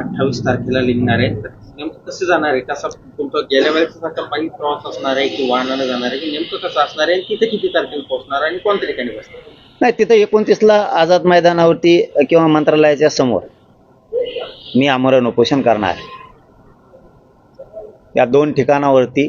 अठ्ठावीस तारखेला निघणार आहे तर नेमकं कसं जाणार आहे कसा तुमचं गेल्या वेळेचा काही प्रवास असणार आहे की वाहनानं जाणार आहे की नेमकं कसं असणार आहे तिथे किती तारखेला पोहोचणार आहे आणि कोणत्या ठिकाणी बसणार नाही तिथं एकोणतीसला आझाद मैदानावरती किंवा मंत्रालयाच्या समोर मी आमरण उपोषण करणार आहे. या दोन ठिकाणावरती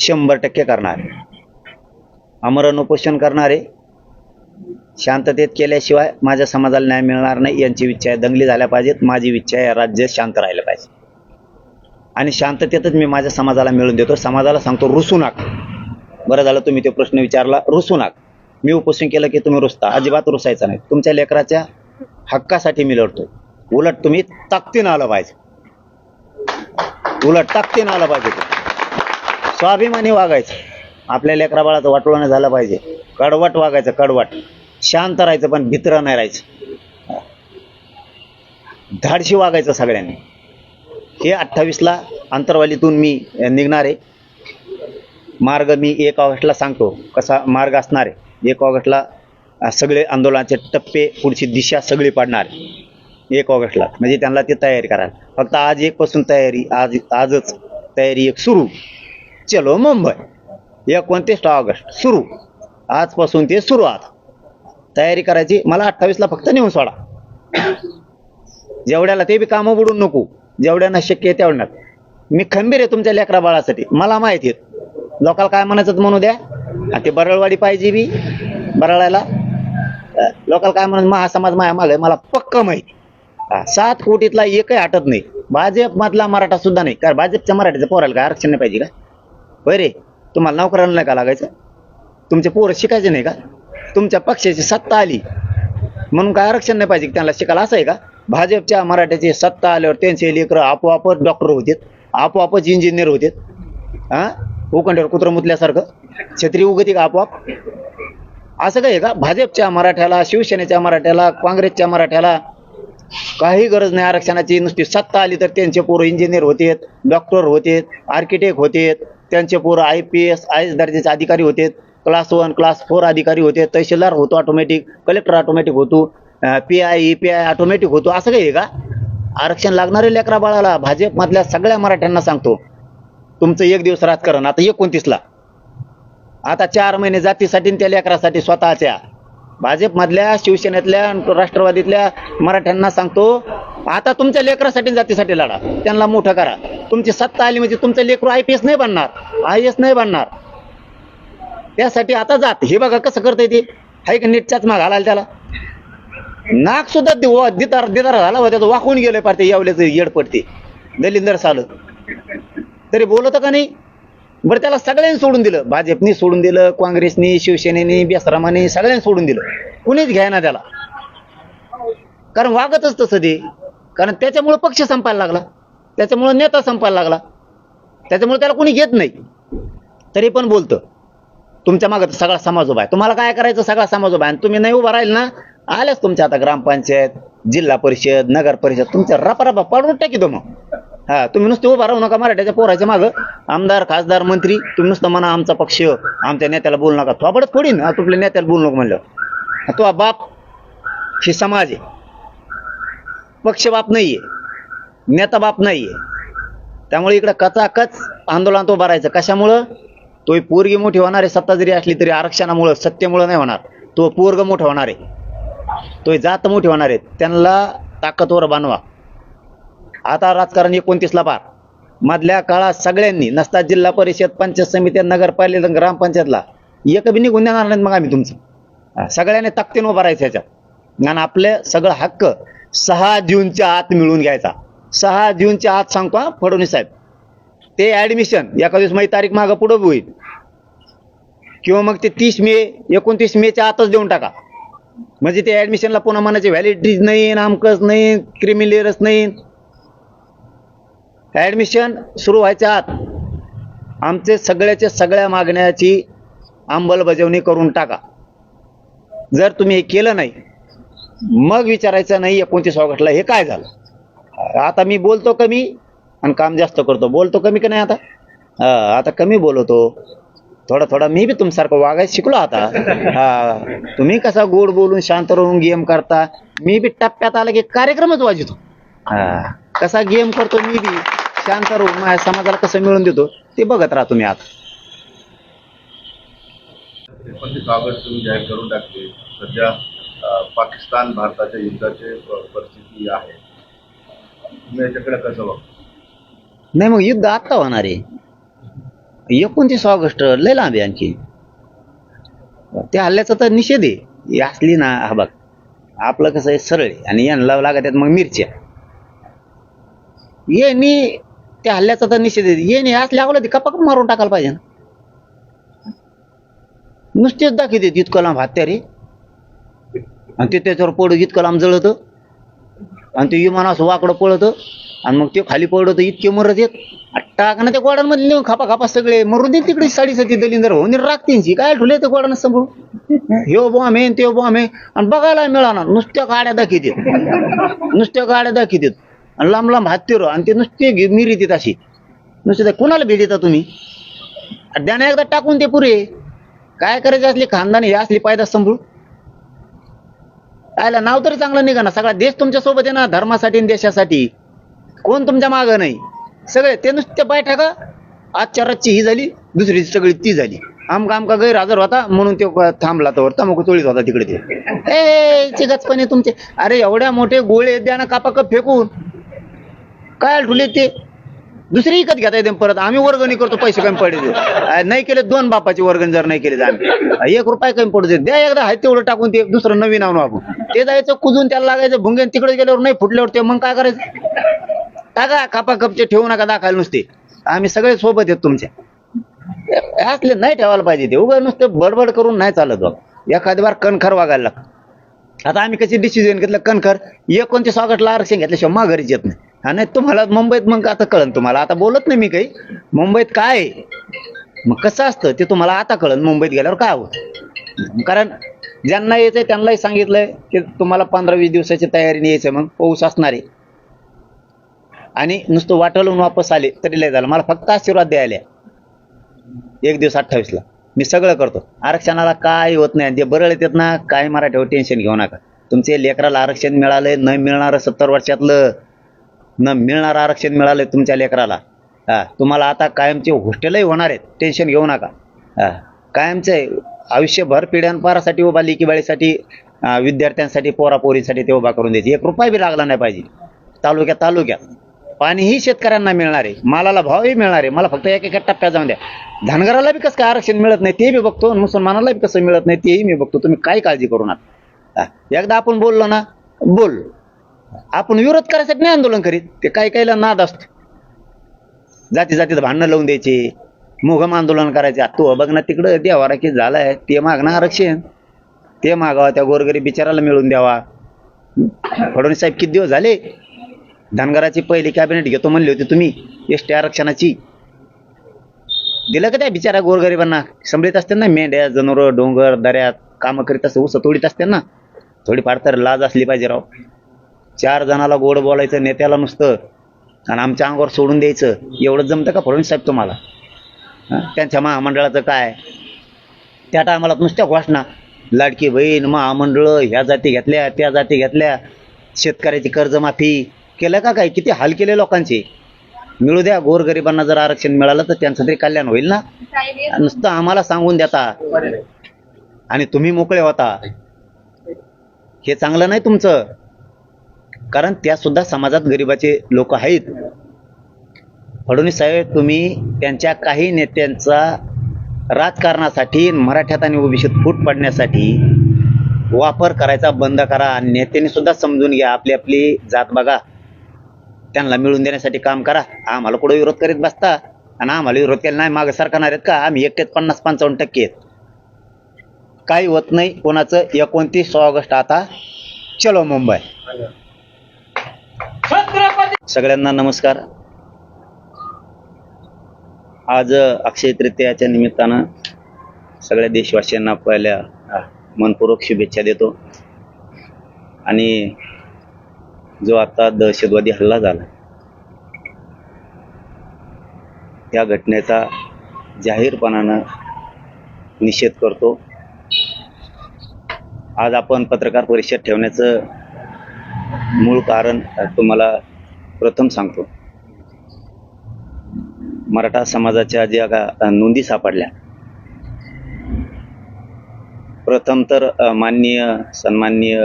शंभर टक्के करणार आहे. आमरण उपोषण करणारे शांततेत केल्याशिवाय माझ्या समाजाला न्याय मिळणार नाही यांची इच्छा आहे. दंगली झाल्या पाहिजेत. माझी इच्छा आहे राज्य शांत राहिलं पाहिजे. आणि शांततेतच मी माझ्या समाजाला मिळून देतो. समाजाला सांगतो रुसू नका. बरं झालं तुम्ही तो प्रश्न विचारला रुसू नका. मी उपोषण केलं की तुम्ही रुसता. अजिबात रुसायचं नाही. तुमच्या लेकराच्या हक्कासाठी मी लढतो उलट तुम्ही ताकदीनं आलं पाहिजे. उलट ताकदीनं आलं पाहिजे. स्वाभिमानी वागायचं. आपल्या लेकराबाळाचं वाटवणं झालं पाहिजे. कडवट वागायचं कडवट. शांत राहायचं पण भित्र नाही राहायचं. धाडशी वागायचं सगळ्यांनी. हे अठ्ठावीसला अंतरवालीतून मी निघणार आहे. मार्ग मी एक ऑगस्टला सांगतो कसा मार्ग असणार आहे. एक ऑगस्टला सगळे आंदोलनाचे टप्पे पुढची दिशा सगळी पाडणार आहे. एक ऑगस्टला. म्हणजे त्यांना ते तयारी करायला. फक्त आज एकपासून तयारी आज आजच तयारी एक सुरू. चलो मुंबई. एकोणतीस ऑगस्ट. सुरू. आजपासून ते सुरू आता तयारी करायची. मला अठ्ठावीसला फक्त नेऊन सोडा. जेवढ्याला ते बी कामं बुडून नको जेवढ्यांना शक्य आहे तेवढ्यात मी खंबीर आहे तुमच्या लेकरा बाळासाठी. मला माहिती आहे. लोकाला काय म्हणायचं म्हणू द्या. आणि ते बरळवाडी पाहिजे बी बरळायला अं, लोकाला काय म्हणत महा समाज माया माग मला पक्क माहिती सात कोटीतला एकही हटत नाही. भाजप मधला मराठा सुद्धा नाही. कारण भाजपच्या मराठीचं पोरायला काय आरक्षण नाही पाहिजे का? होय रे तुम्हाला नोकराला नाही का लागायचं? तुमचे पोरं शिकायचे नाही का? तुमच्या पक्षाची सत्ता आली. म्हणून काय आरक्षण नाही पाहिजे त्यांना शिकायला असं आहे का? भाजपच्या मराठ्याची सत्ता आल्यावर त्यांचे लेकरं आपोआपच डॉक्टर होते आपोआपच इंजिनियर होते हा उकंड्यावर कुत्रं मुतल्यासारखं. छत्री उगती का आपोआप? असं काय आहे का? भाजपच्या मराठ्याला शिवसेनेच्या मराठ्याला काँग्रेसच्या मराठ्याला काही गरज नाही आरक्षणाची. नुसती सत्ता आली तर त्यांचे पोरं इंजिनियर होतेत डॉक्टर होतेत आर्किटेक्ट होतेत त्यांचे पोरं I P S I S दर्जाचे अधिकारी होतेत. क्लास वन क्लास फोर अधिकारी होते तहसीलदार होतो ऑटोमॅटिक कलेक्टर ऑटोमॅटिक होतो P I E P I automatic होतो असं काही आहे का? आरक्षण लागणारे लेकरा बाळाला भाजपमधल्या सगळ्या मराठ्यांना सांगतो तुमचं एक दिवस राजकारण आता एकोणतीसला. आता चार महिने जातीसाठी त्या लेकरासाठी स्वतःच्या. भाजपमधल्या शिवसेनेतल्या राष्ट्रवादीतल्या मराठ्यांना सांगतो आता तुमच्या लेकरासाठी जातीसाठी लढा त्यांना मोठं करा. तुमची सत्ता आली म्हणजे तुमचं लेकरू आय पी एस नाही बनणार आय एस नाही बनणार. त्यासाठी आता जात. हे बघा कसं करता ते. हाय का नीटच्याच माग आला त्याला. नाक सुद्धा दि- दितार दिदार झाला होता त्याचं वाकून गेलं पार ते येवल्याचं येड पडते. दलिंदर साल. तरी बोलत का नाही? बरं त्याला सगळ्यांनी सोडून दिलं. भाजपनी सोडून दिलं काँग्रेसनी शिवसेनेनी बेसरामाने सगळ्यांनी सोडून दिलं. कुणीच घ्यायना त्याला. कारण वागतच तसं ते. कारण त्याच्यामुळं पक्ष संपायला लागला. त्याच्यामुळं नेता संपायला लागला. त्याच्यामुळे त्याला कोणी घेत नाही. तरी पण बोलतं. तुमच्या मागं सगळा समाज उभा आहे. तुम्हाला काय करायचं? सगळा समाज उभा आहे. आणि तुम्ही नाही उभा राहील ना आल्याच तुमच्या आता ग्रामपंचायत जिल्हा परिषद नगर परिषद तुमच्या रपारपा पाडून टाकी तो मग हा तुम्ही नुसतं उभा राहू नका मराठ्याच्या पोराच्या मागं. आमदार खासदार मंत्री तुम्ही नुसतं म्हणा आमचा पक्ष आमच्या नेत्याला बोलू नका. थोबडच थोडी ना तुपल्या नेत्याला बोलू नको म्हणलं. तो बाप हे समाज आहे. पक्ष बाप नाहीये. नेता बाप नाहीये. त्यामुळे इकडं कचाकच आंदोलन तो भरायचं कशामुळं? तो पोरगी मोठी होणार आहे सत्ता जरी असली तरी आरक्षणामुळं सत्तेमुळं नाही होणार. तो पोरग मोठा होणार आहे. तो जात मोठी होणार आहे. त्यांना ताकदवर बनवा आता राजकारण एकोणतीसला पार. मधल्या काळात सगळ्यांनी नसता जिल्हा परिषद पंचायत समिती नगरपालिका ग्रामपंचायतला एक बी निघून देणार नाहीत मग आम्ही तुमचं. सगळ्यांनी ताकदीनं उभं राहायचं ह्याच्यात. आणि आपले सगळं हक्क सहा जूनच्या आत मिळून घ्यायचा. सहा जूनच्या आत सांगतो फडणवीस साहेब. ते ऍडमिशन एका दिवस माझी तारीख मागं पुढं होईल. किंवा मग ते तीस मे एकोणतीस मेच्या आतच देऊन टाका. म्हणजे ते ऍडमिशनला पुन्हा म्हणायचे व्हॅलिडिटीज नाही आमकच नाही क्रिमिलियरच नाही. ऍडमिशन सुरू व्हायच्या आत आमचे सगळ्याच्या सगळ्या मागण्याची अंमलबजावणी करून टाका. जर तुम्ही हे केलं नाही मग विचारायचं नाही एकोणतीस ऑगस्टला हे काय झालं. आता मी बोलतो कमी आणि काम जास्त करतो. बोलतो कमी का नाही आता? हा, आता कमी बोलवतो थोडा थोडा मी बी तुमसारखं वागायला शिकलो आता. हा तुम्ही कसा गोड बोलून शांत राहून गेम करता? मी बी टप्प्यात आला की कार्यक्रमच वाजवतो हा कसा गेम करतो मी बी? शांत राहून माझ्या समाजाला कसं मिळून देतो ते बघत राहा तुम्ही आता. जाहीर करून टाकले. सध्या पाकिस्तान भारताच्या युद्धाची परिस्थिती आहे. तुम्ही याच्याकडे कसं बघतो? नाही मग युद्ध आत्ता होणार आहे. एकोणतीस ऑगस्ट लय लांब आहे आणखी. त्या हल्ल्याचा तर निषेध आहे. असली ना हा बघ. आपलं कसं आहे सरळ आहे. आणि यांना लागत आहेत मग मिरच्या. येणी त्या हल्ल्याचा तर निषेध आहे. येणे असल्या अगोदर कपाक मारून टाकायला पाहिजे ना. नुसतेच दाखवते इतकं लांब हत्यारे आणि ते त्याच्यावर पडू इतकं लांब जळतं. आणि ते विमान असं वाकडं पळतं. आणि मग ते खाली पडतं इतके मरत येत टाक ना त्या गोडांमध्ये नेऊन खापा खापा सगळे मरून दे तिकडे साडेसाती दलिंदर होऊन राख त्यांची काय ठुले ते गोडानं समोर ह्यो बॉम्ब आहे ते बॉम्ब आहे. आणि बघायला मिळाणार नुसत्या गाड्या दाखवतात नुसत्या गाड्या दाखवतात आणि लांब लांब हत्तीर आणि ते नुसते घे- मिरी देत अशी. नुसते ते कोणाला भेट देता तुम्ही? द्याना एकदा टाकून ते पुरे. काय करायचे असले खानदानी हे असली पायदा सांभाळून? आयला नाव तरी चांगलं निघा ना. सगळा देश तुमच्यासोबत आहे ना धर्मासाठी आणि देशासाठी. कोण तुमच्या मागं नाही? सगळे ते नुसते पाय आजच्या रातची ही झाली दुसरी सगळी ती झाली. आमका आमका गैरहजर होता म्हणून तो थांबला तर तमाखू चोळीत होता तिकडे ते. ए चिगचपणे तुमचे. अरे एवढ्या मोठे गोळे द्या ना कापा कप फेकून. काय ठुले ते? दुसरी विकत घेता येते परत. आम्ही वर्गणी करतो पैसे कमी पडले नाही केले दोन बापाची वर्गणी जर नाही केले तर आम्ही. एक रुपये कमी पडू द्या एकदा हाय तेवढं टाकून ते दुसरं नवीन आणू आपण. ते जायचं कुजून त्याला लागायचं भुंगेन तिकडे गेल्यावर नाही फुटल्यावर ते. मग काय करायचं? टाका कापा कपचे ठेवू नका दाखवायला नुसते. आम्ही सगळे सोबत आहेत तुमच्या. असले नाही ठेवायला पाहिजे ते. उभं नुसतं बडबड करून नाही चालत बघ एखादी बार कणखर वागायला लागतं. आता आम्ही कशी डिसिजन घेतलं? कणखर एकोणतीस ऑगस्टला आरक्षण घेतल्याशिवाय माघारीच येत नाही. हा नाही तुम्हाला मुंबईत मग आता कळन तुम्हाला. आता बोलत नाही मी काही. मुंबईत काय आहे? मग कसं असतं? ते तुम्हाला आता कळन. मुंबईत गेल्यावर काय होतं? कारण ज्यांना यायचंय त्यांनाही सांगितलंय की तुम्हाला पंधरा वीस दिवसाची तयारीने यायचं मग. पाऊस असणार आहे. आणि नुसतं वाटवून वापस आले तरी लय झालं. मला फक्त आशीर्वाद द्यायला आहे. एक दिवस अठ्ठावीसला. मी सगळं करतो. आरक्षणाला काय होत नाही. जे बरं येतात ना काय मराठीवर टेन्शन घेऊ नका. तुमचे लेकराला आरक्षण मिळालंय न मिळणारं सत्तर वर्षातलं. न मिळणारं आरक्षण मिळालंय तुमच्या लेकराला. हा तुम्हाला आता कायमचे हॉस्टेलही होणार आहेत. टेन्शन घेऊ नका. हा कायमचे आयुष्यभर पिढ्यानपारासाठी उभा लिकीबाळीसाठी विद्यार्थ्यांसाठी पोरापोरीसाठी ते उभा करून द्यायची. एक रुपया बी लागला नाही पाहिजे. तालुक्यात तालुक्यात. पाणीही शेतकऱ्यांना मिळणार आहे मालाला भावही मिळणार आहे. मला फक्त एक एका टप्प्यात जाऊन द्या. धनगराला बी कसं काय आरक्षण मिळत नाही ते बी बघतो. आणि मुसलमानाला बी कसं मिळत नाही तेही मी बघतो. तुम्ही काय काळजी करू नका. एकदा आपण बोललो ना बोल. आपण विरोध करायसाठी नाही आंदोलन करीत. ते काही काहीला नाद असतो. जाती जातीत भांडणं लावून द्यायचे. मोघम आंदोलन करायचे. तो बघ ना तिकडं देवारा की झालाय. ते मागणं आरक्षण. ते मागावा त्या गोरगरीब बिचाराला मिळून द्यावा. फडणवीस साहेब किती दिवस झाले? धनगराची पहिली कॅबिनेट घेतो म्हणली होती तुम्ही एस टी आरक्षणाची. दिलं का त्या बिचारा गोरगरिबांना? संभळीत असते ना मेंढ्या जनावर डोंगर दऱ्यात कामं करीत असते ऊस तोडीत असते ना? थोडीफार तर लाज असली पाहिजे राव. चार जणाला गोड बोलायचं नेत्याला नुसतं आणि आमच्या अंगावर सोडून द्यायचं. एवढं जमतं का फडणवीस साहेब तुम्हाला? त्यांच्या महामंडळाचं काय? त्या टायमाला नुसत्या घोषणा. लाडकी बहीण महामंडळ ह्या जाती घेतल्या त्या जाती घेतल्या. शेतकऱ्याची कर्जमाफी केलं का काय? किती हाल केले लोकांचे? मिळू द्या गोरगरिबांना जर आरक्षण मिळालं तर त्यांचं तरी कल्याण होईल ना? नुसतं आम्हाला सांगून देता आणि तुम्ही मोकळे होता. हे चांगलं नाही तुमचं. कारण त्या सुद्धा समाजात गरिबाचे लोक आहेत. फडणवीस साहेब तुम्ही त्यांच्या काही नेत्यांचा राजकारणासाठी मराठ्यात आणि ओबीसीत फूट पडण्यासाठी वापर करायचा बंद करा. आणि नेत्यांनी सुद्धा समजून घ्या आपली आपली जात बघा. त्यांना मिळून देण्यासाठी काम करा. आम्हाला कुठं विरोध करीत बसता? आणि आम्हाला विरोध केला नाही मागे सरकारणार आहेत का? आम्ही एकटेच पन्नास पंचावन्न टक्के आहेत. काही होत नाही. कोणाचं? एकोणतीस ऑगस्ट आता. चलो मुंबई. सगळ्यांना नमस्कार. आज अक्षय तृतीयाच्या निमित्तानं सगळ्या देशवासियांना पहिल्या मनपूर्वक शुभेच्छा देतो. आणि जो आता दहशतवादी हल्ला झाला. या घटनेचा जाहीरपणानं निषेध करतो. आज आपण पत्रकार परिषद ठेवण्याचं मूळ कारण तुम्हाला प्रथम सांगतो. मराठा समाजाच्या ज्या का नोंदी सापडल्या प्रथम तर माननीय सन्माननीय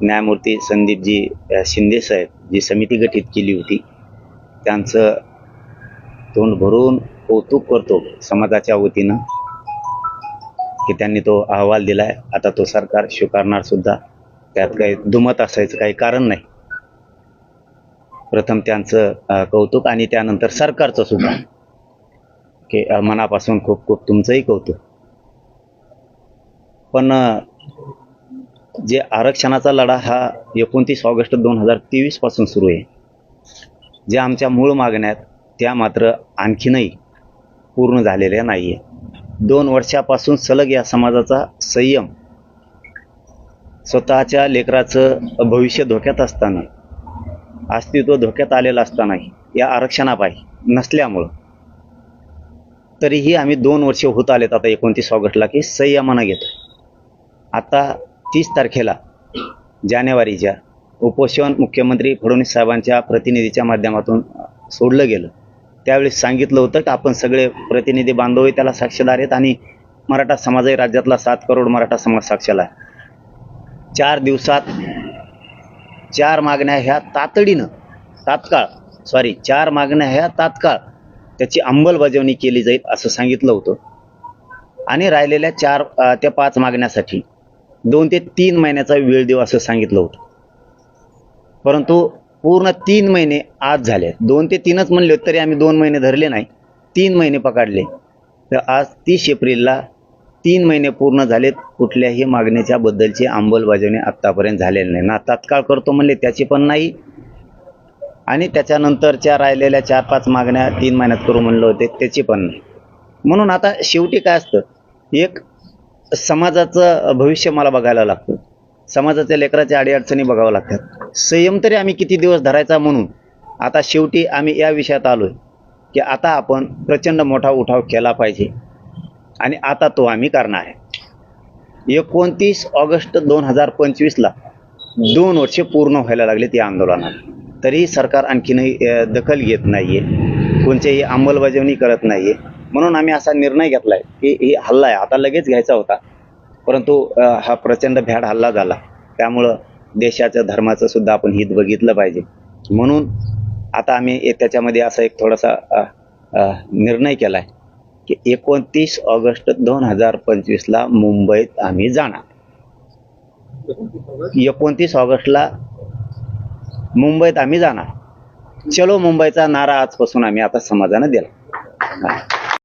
न्यायमूर्ती संदीपजी शिंदेसाहेब शिंदे साहेब जी समिती गठीत केली होती त्यांचं तोंड भरून कौतुक करतो समाजाच्या वतीनं की त्यांनी तो अहवाल दिलाय. आता तो सरकार स्वीकारणार सुद्धा. त्यात काही दुमत असायचं काही कारण नाही. प्रथम त्यांचं कौतुक आणि त्यानंतर सरकारचं सुद्धा. की मनापासून खूप खूप तुमचंही कौतुक. पण जे आरक्षणाचा लढा हा एकोणतीस ऑगस्ट दोन हजार तेवीसपासून सुरू आहे. ज्या आमच्या मूळ मागण्या आहेत त्या मात्र आणखीनही पूर्ण झालेल्या नाही आहे दोन वर्षापासून सलग या समाजाचा संयम स्वतःच्या लेकराचं भविष्य धोक्यात असताना अस्तित्व धोक्यात आलेलं असतानाही या आरक्षणापायी नसल्यामुळं तरीही आम्ही दोन वर्ष होत आलेत आता एकोणतीस ऑगस्टला की संयमानं घेतो आता तीस तारखेला जानेवारीच्या उपोषण मुख्यमंत्री फडणवीस साहेबांच्या प्रतिनिधीच्या माध्यमातून सोडलं गेलं. त्यावेळी सांगितलं होतं की आपण सगळे प्रतिनिधी बांधवही त्याला साक्षीदार आहेत आणि मराठा समाजही राज्यातला सात करोड मराठा समाज साक्षीला आहे. चार दिवसात चार मागण्या ह्या तातडीनं तात्काळ सॉरी चार मागण्या ह्या तात्काळ त्याची अंमलबजावणी केली जाईल असं सांगितलं होतं. आणि राहिलेल्या चार त्या पाच मागण्यासाठी दोन ते तीन महिन्याचा वेळ देऊ असं सांगितलं होतं. परंतु पूर्ण तीन महिने आज झाले. दोन ते तीनच म्हणले तरी आम्ही दोन महिने धरले नाही. तीन महिने पकडले. तर आज तीस एप्रिलला तीन महिने पूर्ण झालेत. कुठल्याही मागणीच्या बद्दलची अंमलबजावणी आत्तापर्यंत झालेली नाही. ना तात्काळ करतो म्हणले त्याची पण नाही. आणि त्याच्यानंतरच्या राहिलेल्या चार पाच मागण्या तीन महिन्यात करू म्हणलं होते त्याची पण नाही. म्हणून आता शेवटी काय असतं? एक समाजाचं भविष्य मला बघायला लागतं. समाजाच्या लेकराच्या अडीअडचणी बघावं लागतात. संयम तरी आम्ही किती दिवस धरायचा म्हणून आता शेवटी आम्ही या विषयात आलो आहे की आता आपण प्रचंड मोठा उठाव केला पाहिजे. आणि आता तो आम्ही करणार आहे. एकोणतीस ऑगस्ट दोन हजार पंचवीसला दोन वर्षे पूर्ण व्हायला लागले त्या आंदोलनाला तरीही सरकार आणखीनही दखल घेत नाही आहे कोणत्याही अंमलबजावणी करत नाही आहे म्हणून आम्ही असा निर्णय घेतलाय की ही हल्ला आहे. आता लगेच घ्यायचा होता. परंतु हा प्रचंड भ्याड हल्ला झाला. त्यामुळं देशाच्या धर्माचं सुद्धा आपण हित बघितलं पाहिजे. म्हणून आता आम्ही त्याच्यामध्ये असा एक थोडासा निर्णय केला निर्णय केलाय की एकोणतीस ऑगस्ट दोन हजार पंचवीसला मुंबईत आम्ही जाणार. एकोणतीस ऑगस्टला मुंबईत आम्ही जाणार. चलो मुंबईचा नारा आजपासून आम्ही आता समाजानं दिला.